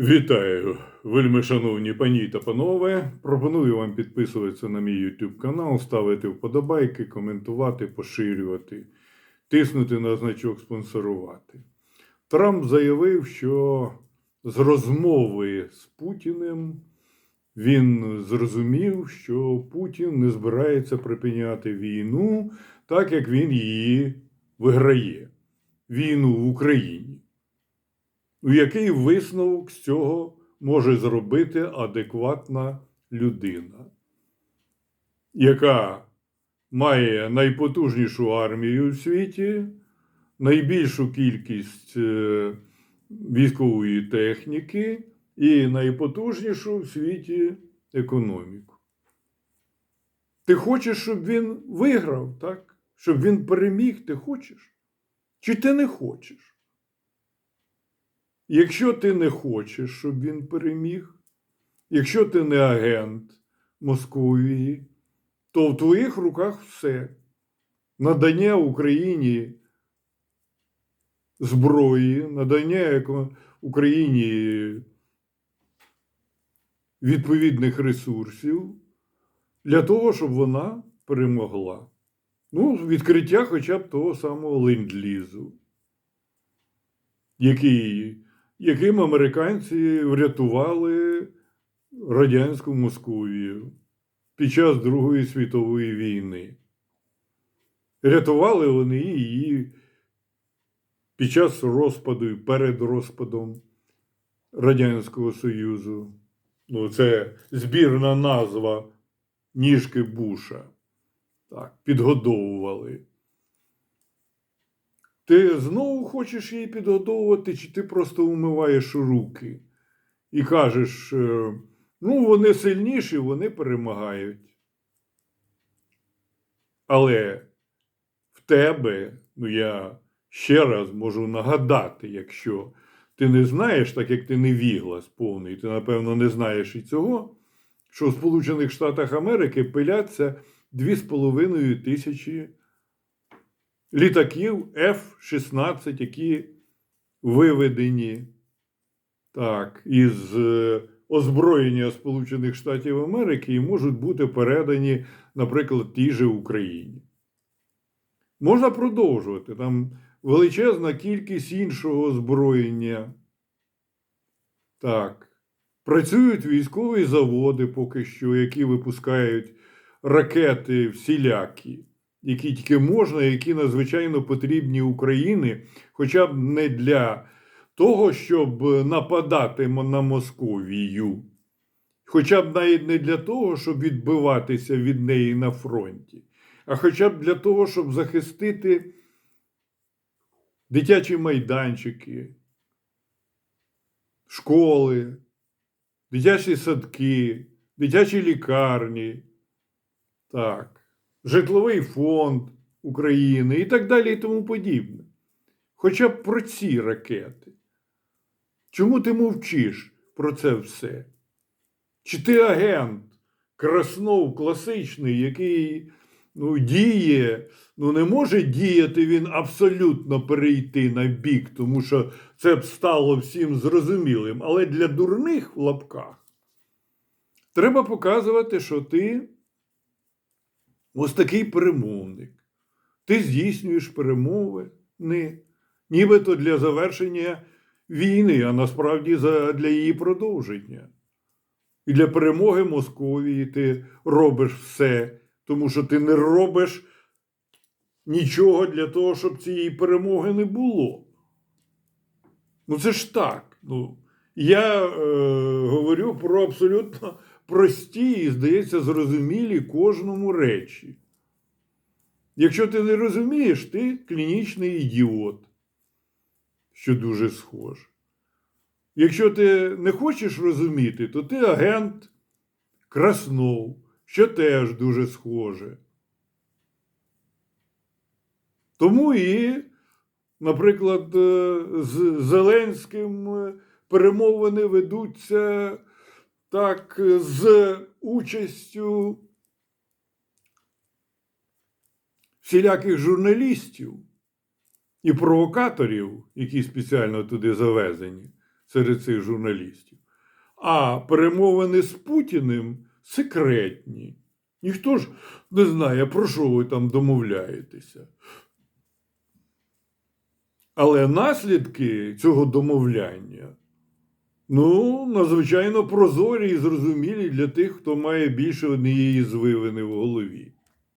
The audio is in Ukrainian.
Вітаю, вельми шановні пані та панове. Пропоную вам підписуватися на мій YouTube канал, ставити вподобайки, коментувати, поширювати, тиснути на значок спонсорувати. Трамп заявив, що з розмови з Путіним він зрозумів, що Путін не збирається припиняти війну, так як він її виграє війну в Україні. Який висновок з цього може зробити адекватна людина, яка має найпотужнішу армію в світі, найбільшу кількість е, військової техніки і найпотужнішу в світі економіку? Ти хочеш, щоб він виграв, так? Щоб він переміг, ти хочеш? Чи ти не хочеш? Якщо ти не хочеш, щоб він переміг, якщо ти не агент Московії, то в твоїх руках все. Надання Україні зброї, надання Україні відповідних ресурсів для того, щоб вона перемогла. Ну, відкриття хоча б того самого ленд-лізу, який яким американці врятували радянську Московію під час Другої світової війни. Рятували вони її під час розпаду і перед розпадом Радянського Союзу. Ну, це збірна назва ніжки Буша. Так, підгодовували. Ти знову хочеш її підгодовувати, чи ти просто умиваєш руки і кажеш, е, ну, вони сильніші, вони перемагають. Але в тебе, ну я ще раз можу нагадати, якщо ти не знаєш, так як ти не віглас повний, ти, напевно, не знаєш і цього, що в Сполучених Штатах Америки пиляться 2,5 тисячі літаків F-16, які виведені так, із е, озброєння Сполучених Штатів Америки і можуть бути передані, наприклад, тій же Україні. Можна продовжувати. Там величезна кількість іншого озброєння. Так. Працюють військові заводи поки що, які випускають ракети всілякі які тільки можна, які надзвичайно потрібні Україні, хоча б не для того, щоб нападати на Московію, хоча б навіть не для того, щоб відбиватися від неї на фронті, а хоча б для того, щоб захистити дитячі майданчики, школи, дитячі садки, дитячі лікарні. Так житловий фонд України і так далі і тому подібне. Хоча б про ці ракети. Чому ти мовчиш про це все? Чи ти агент Краснов класичний, який ну, діє, ну не може діяти він абсолютно перейти на бік, тому що це б стало всім зрозумілим. Але для дурних в лапках треба показувати, що ти ось такий перемовник. Ти здійснюєш перемови, не, нібито для завершення війни, а насправді для її продовження. І для перемоги Московії ти робиш все, тому що ти не робиш нічого для того, щоб цієї перемоги не було. Ну, це ж так. Ну, Я е, говорю про абсолютно прості і, здається, зрозумілі кожному речі. Якщо ти не розумієш, ти клінічний ідіот, що дуже схоже. Якщо ти не хочеш розуміти, то ти агент Краснов, що теж дуже схоже. Тому і, наприклад, е, з Зеленським е, перемовини ведуться так, з участю всіляких журналістів і провокаторів, які спеціально туди завезені. серед цих журналістів. А перемовини з Путіним секретні. Ніхто ж не знає, про що ви там домовляєтеся. Але наслідки цього домовляння ну, надзвичайно прозорі і зрозумілі для тих, хто має більше однієї звивини в голові.